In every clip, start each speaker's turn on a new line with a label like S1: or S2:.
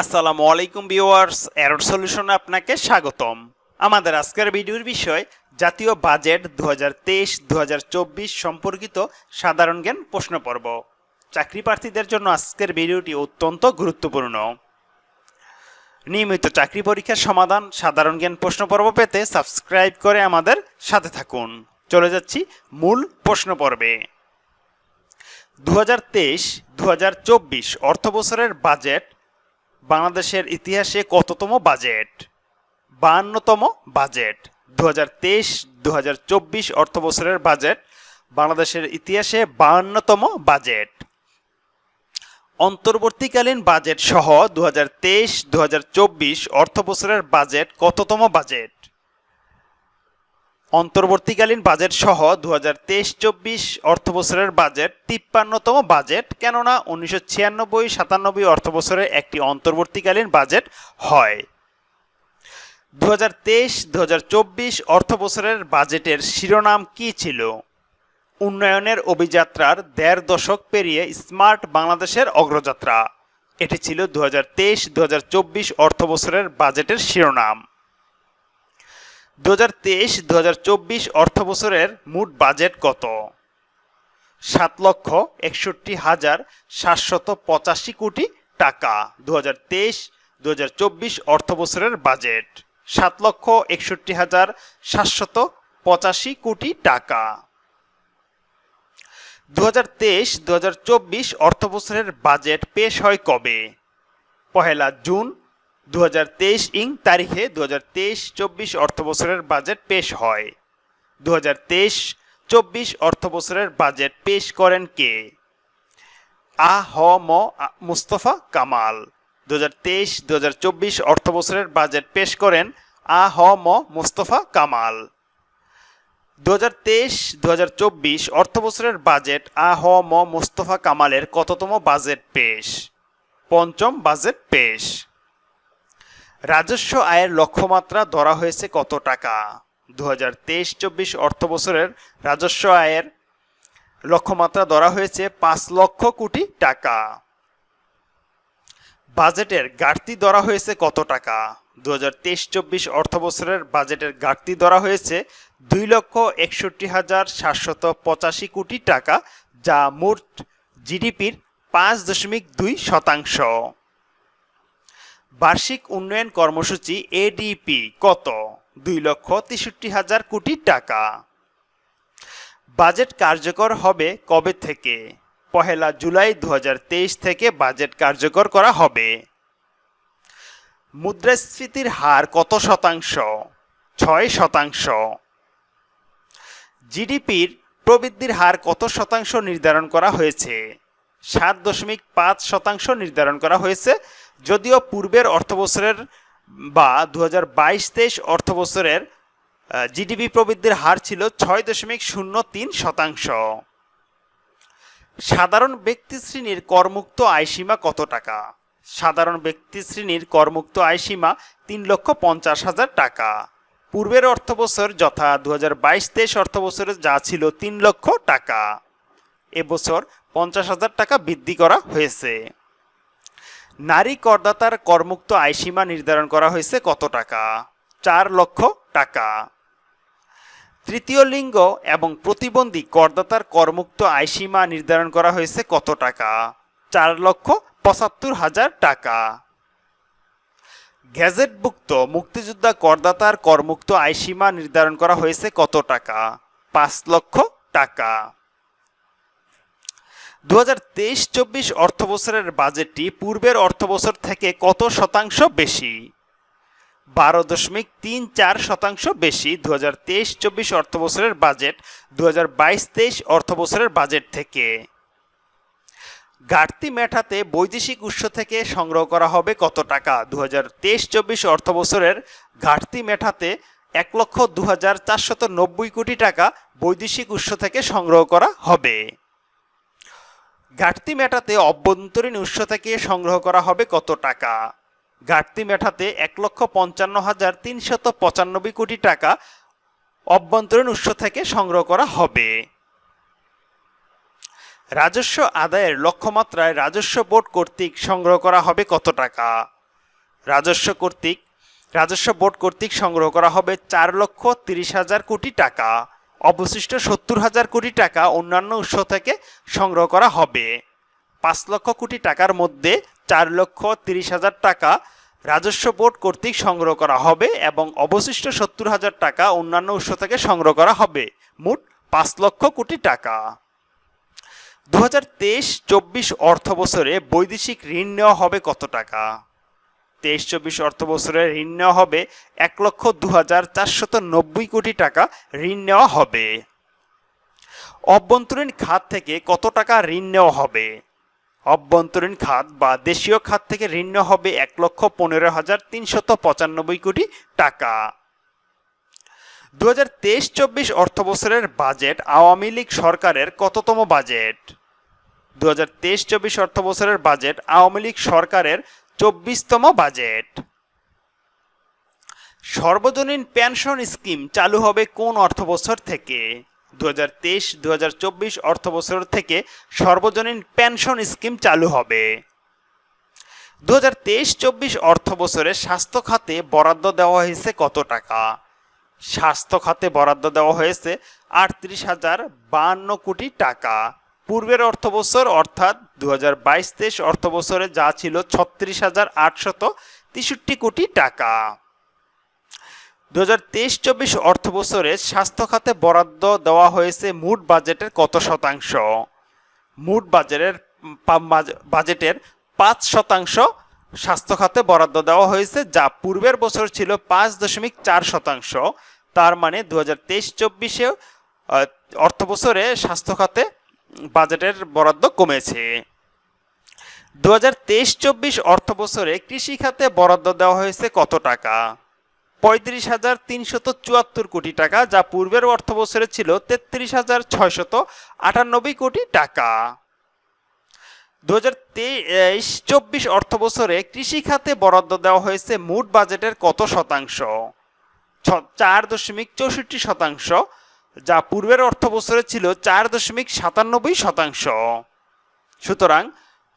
S1: আসসালামু আলাইকুম viewers error সলিউশনে আপনাকে স্বাগতম। আমাদের আজকের ভিডিওর বিষয়, জাতীয় বাজেট দু হাজার তেইশ সম্পর্কিত সাধারণ জ্ঞান প্রশ্ন পর্ব চাকরি প্রার্থীদের জন্য আজকের ভিডিওটি অত্যন্ত গুরুত্বপূর্ণ। নিয়মিত চাকরি পরীক্ষার সমাধান, সাধারণ জ্ঞান প্রশ্ন পর্ব পেতে সাবস্ক্রাইব করে আমাদের সাথে থাকুন। চলে যাচ্ছি মূল প্রশ্ন পর্বে দু হাজার তেইশ দু হাজার চব্বিশ অর্থ বছরের বাজেট বাংলাদেশের ইতিহাসে কততম বাজেট? বাহান্নতম বাজেট। দু হাজার তেইশ দু হাজার চব্বিশ অর্থ বছরের বাজেট। বাংলাদেশের ইতিহাসে বাহান্নতম বাজেট। অন্তর্বর্তীকালীন বাজেট সহ দু হাজার তেইশ দু হাজার চব্বিশ অর্থ বছরের বাজেট কততম বাজেট? অন্তর্বর্তীকালীন বাজেট সহ দু হাজার তেইশ চব্বিশ অর্থ বছরের বাজেট তিপ্পান্নতম বাজেট কেননা উনিশশো ছিয়ানব্বই সাতানব্বই অর্থ বছরে একটি অন্তর্বর্তীকালীন বাজেট হয়। দু হাজার তেইশ দু হাজার চব্বিশ অর্থ বছরের বাজেটের শিরোনাম কি ছিল? উন্নয়নের অভিযাত্রার দেড় দশক পেরিয়ে স্মার্ট বাংলাদেশের অগ্রযাত্রা। এটি ছিল দু হাজার তেইশ দু হাজার চব্বিশ অর্থ বছরের বাজেটের শিরোনাম। দু হাজার তেইশ দু হাজার চব্বিশ অর্থ বছরের মোট বাজেট কত? সাত লক্ষ একষট্টি হাজার সাতশত পঁচাশি কোটি টাকা। দু হাজার তেইশ দু হাজার চব্বিশ অর্থ বছরের বাজেট। সাত লক্ষ একষট্টি হাজার সাতশত পঁচাশি কোটি টাকা। দু হাজার তেইশ দু হাজার চব্বিশ অর্থ বছরের বাজেট পেশ হয় কবে? পহেলা জুন দু হাজার তেইশ ইং তারিখে দু হাজার তেইশ, চব্বিশ অর্থবছরের বাজেট পেশ হয়। দু হাজার তেইশ, চব্বিশ অর্থবছরের বাজেট পেশ করেন কে? আ, হ, ম মুস্তফা কামাল। দু হাজার তেইশ দু হাজার চব্বিশ অর্থবছরের বাজেট পেশ করেন আ, হ, ম, মুস্তফা কামাল। দু হাজার তেইশ দু হাজার চব্বিশ অর্থ বছরের বাজেট আ, হ, ম, মুস্তফা কামালের কততম বাজেট পেশ? পঞ্চম বাজেট পেশ। রাজস্ব আয়ের লক্ষ্যমাত্রা ধরা হয়েছে কত টাকা? দু হাজার তেইশ চব্বিশ অর্থ বছরের রাজস্ব আয়ের লক্ষ্যমাত্রা ধরা হয়েছে পাঁচ লক্ষ কোটি টাকা। বাজেটের ঘাটতি ধরা হয়েছে কত টাকা? দু হাজার তেইশ চব্বিশ অর্থ বছরের বাজেটের ঘাটতি ধরা হয়েছে দুই লক্ষ একষট্টি হাজার সাতশত পঁচাশি কোটি টাকা, যা মোট জিডিপির পাঁচ দশমিক দুই শতাংশ। বার্ষিক উন্নয়ন কর্মসূচি এডিপি কত? দুই লক্ষ তেষট্টি হাজার কোটি টাকা। বাজেট কার্যকর হবে কবে থেকে? পহেলা জুলাই দু হাজার তেইশ থেকে বাজেট কার্যকর করা হবে। মুদ্রাস্ফীতির হার কত শতাংশ? ছয় শতাংশ। জিডিপির প্রবৃদ্ধির হার কত শতাংশ নির্ধারণ করা হয়েছে? সাত দশমিক পাঁচ শতাংশ নির্ধারণ করা হয়েছে। যদিও পূর্বের অর্থবছরের বা দু হাজার বাইশ তেইশ অর্থবছরের জিডিপি প্রবৃদ্ধির হার ছিল ছয় দশমিক শূন্য তিন শতাংশ। সাধারণ ব্যক্তি শ্রেণির করমুক্ত আয়সীমা কত টাকা? সাধারণ ব্যক্তি শ্রেণির করমুক্ত আয়সীমা তিন লক্ষ পঞ্চাশ হাজার টাকা। পূর্বের অর্থবছর যথা দু হাজার বাইশ তেইশ অর্থবছরে যা ছিল তিন লক্ষ টাকা। এবছর পঞ্চাশ হাজার টাকা বৃদ্ধি করা হয়েছে। নারী করদাতার করমুক্ত আয়সীমা নির্ধারণ করা হয়েছে কত টাকা? চার লক্ষ টাকা। তৃতীয় লিঙ্গ এবং প্রতিবন্ধী করদাতার করমুক্ত আয়সীমা নির্ধারণ করা হয়েছে কত টাকা? চার লক্ষ পঁচাত্তর হাজার টাকা। গ্যাজেটভুক্ত মুক্তিযোদ্ধা করদাতার করমুক্ত আয়সীমা নির্ধারণ করা হয়েছে কত টাকা? পাঁচ লক্ষ টাকা। দু হাজার তেইশ, চব্বিশ অর্থবছরের বাজেটটি পূর্বের অর্থবছর থেকে কত শতাংশ বেশি? বারো দশমিক তিন চার শতাংশ বেশি দু হাজার তেইশ, চব্বিশ অর্থবছরের বাজেট দু হাজার বাইশ, তেইশ অর্থবছরের বাজেট থেকে। ঘাটতি মেটাতে বৈদেশিক উৎস থেকে সংগ্রহ করা হবে কত টাকা? দু হাজার তেইশ, চব্বিশ অর্থবছরের ঘাটতি মেটাতে এক লক্ষ দু হাজার চারশত নব্বই কোটি টাকা বৈদেশিক উৎস থেকে সংগ্রহ করা হবে। ঘাটতি মেটাতে অভ্যন্তরীণ উৎস থেকে সংগ্রহ করা হবে কত টাকা? ঘাটতি মেটাতে এক লক্ষ পঞ্চান্ন হাজার তিনশত পঁচানব্বই কোটি টাকা অভ্যন্তরীণ উৎস থেকে সংগ্রহ করা হবে। রাজস্ব আদায়ের লক্ষ্যমাত্রায় রাজস্ব বোর্ড কর্তৃক সংগ্রহ করা হবে কত টাকা? রাজস্ব কর্তৃক, রাজস্ব বোর্ড কর্তৃক সংগ্রহ করা হবে চার লক্ষ তিরিশ হাজার কোটি টাকা। অবশিষ্ট সত্তর হাজার কোটি টাকা অন্যান্য উৎস থেকে সংগ্রহ করা হবে। পাঁচ লক্ষ কোটি টাকার মধ্যে চার লক্ষ তিরিশ হাজার টাকা রাজস্ব বোর্ড কর্তৃক সংগ্রহ করা হবে এবং অবশিষ্ট সত্তর হাজার টাকা অন্যান্য উৎস থেকে সংগ্রহ করা হবে। মোট পাঁচ লক্ষ কোটি টাকা। দু হাজার তেইশ চব্বিশ অর্থ বছরে বৈদেশিক ঋণ নেওয়া হবে কত টাকা? তেইশ চব্বিশ অর্থ বছরে ঋণ নেওয়া হবে। এক লক্ষ দু হাজার চারশত নব্বই কোটি টাকা ঋণ নেওয়া হবে। অভ্যন্তরীণ খাত থেকে কত টাকা ঋণ নেওয়া হবে? অভ্যন্তরীণ খাত বা দেশীয় খাত থেকে ঋণ নেওয়া হবে এক লক্ষ পনেরো হাজার তিনশত পঁচানব্বই কোটি টাকা। দু হাজার তেইশ চব্বিশ অর্থ বছরের বাজেট আওয়ামী লীগ সরকারের কততম বাজেট? দু হাজার তেইশ চব্বিশ অর্থ বছরের বাজেট আওয়ামী লীগ সরকারের চব্বিশতম বাজেট। সর্বজনীন পেনশন স্কিম চালু হবে কোন অর্থ বছর থেকে? দু হাজার তেইশ দু চব্বিশ অর্থ বছর থেকে সর্বজনীন পেনশন স্কিম চালু হবে। দু হাজার তেইশ, চব্বিশ অর্থ বছরে স্বাস্থ্য খাতে বরাদ্দ দেওয়া হয়েছে কত টাকা? স্বাস্থ্য খাতে বরাদ্দ দেওয়া হয়েছে আটত্রিশ হাজার বাহান্ন কোটি টাকা। পূর্বের অর্থ বছর অর্থাৎ দু হাজার বাইশ তেইশ যা ছিল ছত্রিশ হাজার আটশত কোটি টাকা। দু হাজার তেইশ চব্বিশ অর্থ বছরে স্বাস্থ্য খাতে বরাদ্দ দেওয়া হয়েছে মোট বাজেটের কত শতাংশ? মোট বাজেটের বাজেটের পাঁচ শতাংশ স্বাস্থ্য খাতে বরাদ্দ দেওয়া হয়েছে, যা পূর্বের বছর ছিল পাঁচ দশমিক চার শতাংশ। তার মানে দু হাজার তেইশ চব্বিশে অর্থ বছরে স্বাস্থ্য খাতে বাজেটের বরাদ্দ কমেছে। দু হাজার তেইশ চব্বিশ অর্থ বছরে কৃষি খাতে বরাদ্দ দেওয়া হয়েছে কত টাকা? পঁয়ত্রিশ হাজার তিনশত চুয়াত্তর কোটি টাকা, যা পূর্বের অর্থ বছরে ছিল তেত্রিশ হাজার ছয়শত আটানব্বই কোটি টাকা। দু হাজার তেইশ চব্বিশ অর্থ বছরে কৃষি খাতে বরাদ্দ দেওয়া হয়েছে মোট বাজেটের কত শতাংশ? চার দশমিক চৌষট্টি শতাংশ। যা পূর্বের অর্থ বছরে ছিল চার দশমিক সাতানব্বই শতাংশ। সুতরাং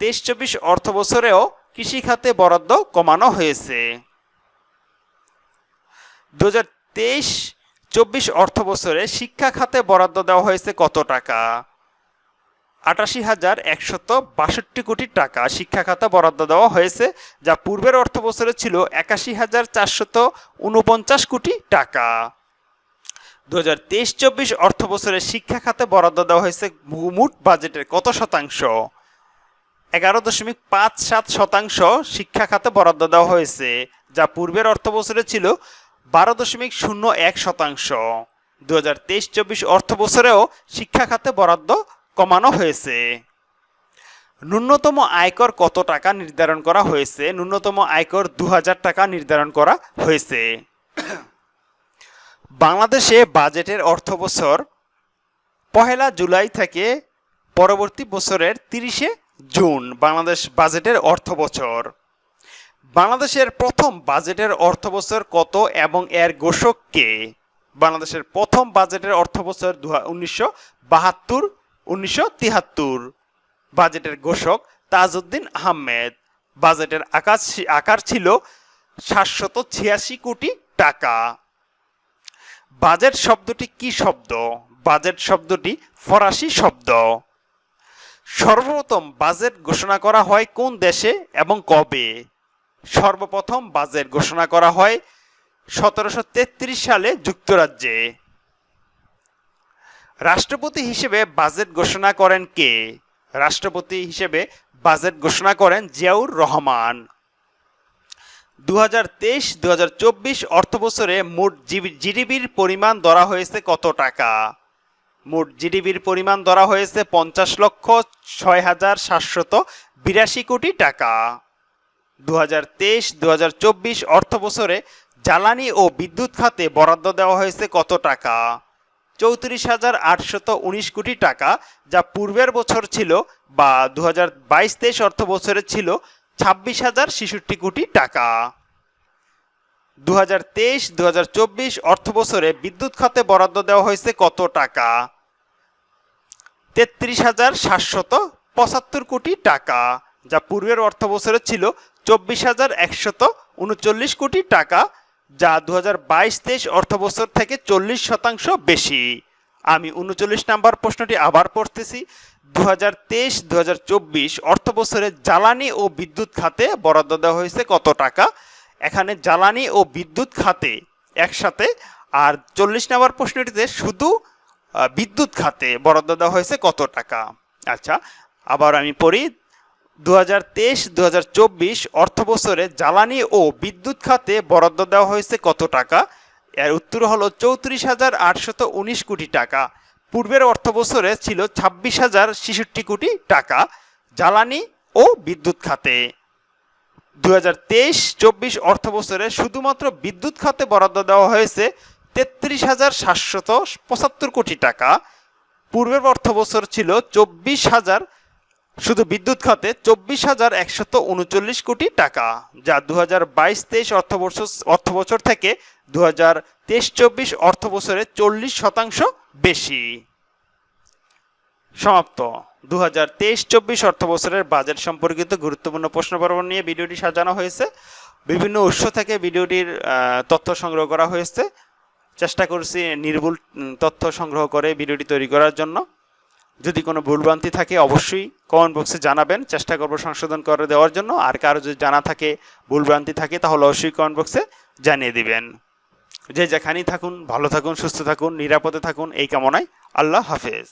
S1: তেইশ চব্বিশ অর্থ বছরেও কৃষি খাতে বরাদ্দ কমানো হয়েছে। দু হাজার তেইশ চব্বিশ অর্থ বছরে শিক্ষা খাতে বরাদ্দ দেওয়া হয়েছে কত টাকা? আটাশি হাজার একশত বাষট্টি কোটি টাকা শিক্ষা খাতে বরাদ্দ দেওয়া হয়েছে, যা পূর্বের অর্থ বছরে ছিল একাশি হাজার চারশত উনপঞ্চাশ কোটি টাকা। দু হাজার তেইশ চব্বিশ অর্থ বছরে শিক্ষা খাতে বরাদ্দ দেওয়া হয়েছে মোট বাজেটের কত শতাংশ? এগারো দশমিক পাঁচ সাত শতাংশ শিক্ষা খাতে বরাদ্দ দেওয়া হয়েছে, যা পূর্বের অর্থ বছরে ছিল বারো দশমিক শূন্য এক শতাংশ। দু হাজার তেইশ চব্বিশ অর্থ বছরেও শিক্ষা খাতে বরাদ্দ কমানো হয়েছে। ন্যূনতম আয়কর কত টাকা নির্ধারণ করা হয়েছে? ন্যূনতম আয়কর দু হাজার টাকা নির্ধারণ করা হয়েছে। বাংলাদেশে বাজেটের অর্থ বছর পহেলা জুলাই থেকে পরবর্তী বছরের তিরিশে জুন বাংলাদেশ বাজেটের অর্থ বছর। বাংলাদেশের প্রথম বাজেটের অর্থ বছর কত এবং এর ঘোষক কে? বাংলাদেশের প্রথম বাজেটের অর্থ বছর উনিশশো বাহাত্তর, উনিশশো তিহাত্তর। বাজেটের ঘোষক তাজউদ্দিন আহমেদ। বাজেটের আকার আকার ছিল সাতশত ছিয়াশি কোটি টাকা। বাজেট শব্দটি কি শব্দ? বাজেট শব্দটি ফরাসি শব্দ। সর্বপ্রথম বাজেট ঘোষণা করা হয় কোন দেশে এবং কবে? সর্বপ্রথম বাজেট ঘোষণা করা হয় সতেরোশো তেত্রিশ সালে যুক্তরাজ্যে। রাষ্ট্রপতি হিসেবে বাজেট ঘোষণা করেন কে? রাষ্ট্রপতি হিসেবে বাজেট ঘোষণা করেন জিয়াউর রহমান। দু হাজার তেইশ দু চব্বিশ অর্থ বছরে মোট জিডিপির পরিমাণ ধরা হয়েছে কত টাকা? মোট জিডিপির পরিমাণ ধরা হয়েছে পঞ্চাশ লক্ষ ছয় হাজার সাতশত বিরাশি কোটি টাকা। দু হাজার তেইশ দু চব্বিশ অর্থ বছরে জ্বালানি ও বিদ্যুৎ খাতে বরাদ্দ দেওয়া হয়েছে কত টাকা? চৌত্রিশ হাজার আটশত উনিশ কোটি টাকা, যা পূর্বের বছর ছিল বা দু হাজার বাইশ তেইশ অর্থ বছরে ছিল ছাব্বিশ হাজার ছেষট্টি কোটি টাকা। দু হাজার তেইশ দু হাজার চব্বিশ অর্থ বছরে বিদ্যুৎ খাতে বরাদ্দ দেওয়া হয়েছে কত টাকা? তেত্রিশ হাজার সাতশত পঁচাত্তর কোটি টাকা, যা পূর্বের অর্থ বছরে ছিল চব্বিশ হাজার একশত উনচল্লিশ কোটি টাকা, যা দু হাজার বাইশ তেইশ অর্থবছর থেকে চল্লিশ শতাংশ বেশি। আমি উনচল্লিশ নাম্বার প্রশ্নটি আবার পড়তেছি। দু হাজার তেইশ দু হাজার চব্বিশ অর্থবছরে জ্বালানি ও বিদ্যুৎ খাতে বরাদ্দ দেওয়া হয়েছে কত টাকা? এখানে জ্বালানি ও বিদ্যুৎ খাতে একসাথে আর চল্লিশ নাম্বার প্রশ্নটিতে শুধু বিদ্যুৎ খাতে বরাদ্দ দেওয়া হয়েছে কত টাকা? আচ্ছা আবার আমি পড়ি। দু হাজার তেইশ দু হাজার চব্বিশ অর্থবছরে জ্বালানি ও বিদ্যুৎ খাতে বরাদ্দ দেওয়া হয়েছে কত টাকা? এর উত্তর হলো চৌত্রিশ হাজার আটশত উনিশ কোটি টাকা। পূর্বের অর্থবছরে ছিল ছাব্বিশ হাজার ছেষট্টি কোটি টাকা জ্বালানি ও বিদ্যুৎ খাতে। দু হাজার তেইশ চব্বিশ অর্থবছরে শুধুমাত্র বিদ্যুৎ খাতে বরাদ্দ দেওয়া হয়েছে তেত্রিশ হাজার সাতশত পঁচাত্তর কোটি টাকা। পূর্বের অর্থবছর ছিল চব্বিশ হাজার, শুধু বিদ্যুৎ খাতে চব্বিশ হাজার একশত উনচল্লিশ কোটি টাকা, যা দু হাজার বাইশ তেইশ অর্থবছর অর্থবছর থেকে দু হাজার তেইশ চব্বিশ অর্থবছরে চল্লিশ শতাংশ বেশি। সমাপ্ত। দু হাজার তেইশ, চব্বিশ অর্থ বছরের বাজেট সম্পর্কিত গুরুত্বপূর্ণ প্রশ্ন পর্ব নিয়ে ভিডিওটি সাজানো হয়েছে। বিভিন্ন উৎস থেকে ভিডিওটির তথ্য সংগ্রহ করা হয়েছে। চেষ্টা করছি নির্ভুল তথ্য সংগ্রহ করে ভিডিওটি তৈরি করার জন্য। যদি কোনো ভুলভ্রান্তি থাকে, অবশ্যই কমেন্ট বক্সে জানাবেন। চেষ্টা করব সংশোধন করে দেওয়ার জন্য। আর কারও যদি জানা থাকে, ভুলভ্রান্তি থাকে, তাহলে অবশ্যই কমেন্ট বক্সে জানিয়ে দিবেন। যে যেখানেই থাকুন ভালো থাকুন সুস্থ থাকুন নিরাপদে থাকুন এই কামনায় আল্লাহ হাফেজ।